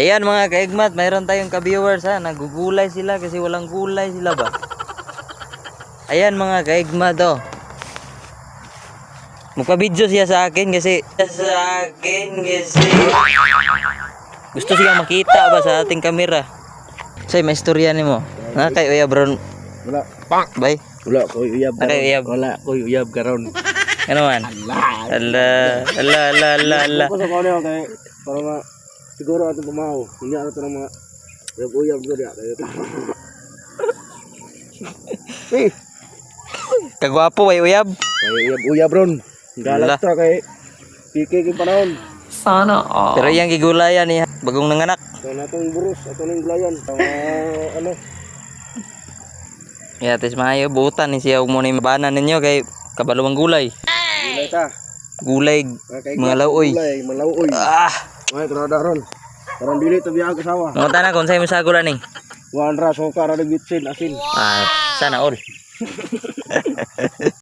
Ayan mga kaigmat, mayroon tayong ka-viewers ha. Nagugulay sila kasi walang gulay sila ba. Ayan mga kaigmat oh. Magpa-video siya sa akin kasi sa akin kasi gusto siya makita ba sa ating kamera. Say, may istorya ni mo. Ha kay Uya Brown. Wala. Bye. Wala ko uyab Ano uyab? Wala ko uyab karon. Ano man? Ala, ala, ala, ala, ala. Ako sa kanya kay para ma siguro ato pumaw. Hindi ato ng mga uyab uyab ko diya kayo. Eh, Kagwapo way uyab. kay uyab uyab ron. Galat ta kay Kiki king panahon. Pero yang gigulayan niya bagong nanganak. So natong burus ato ning glayan. Mga ano Ya, tes maayo butan ni siya mo ni mabanan ninyo kay kabalawang gulay. gulay ta. Gulay Kay mga lauoy. Gulay malauoy. Ah, Ay trada ron. Karon dili to biya kasawa. mga tanan kung sa'yo mo sa gula ni. Wan ra so kara bitsin asin. Ah, sana all.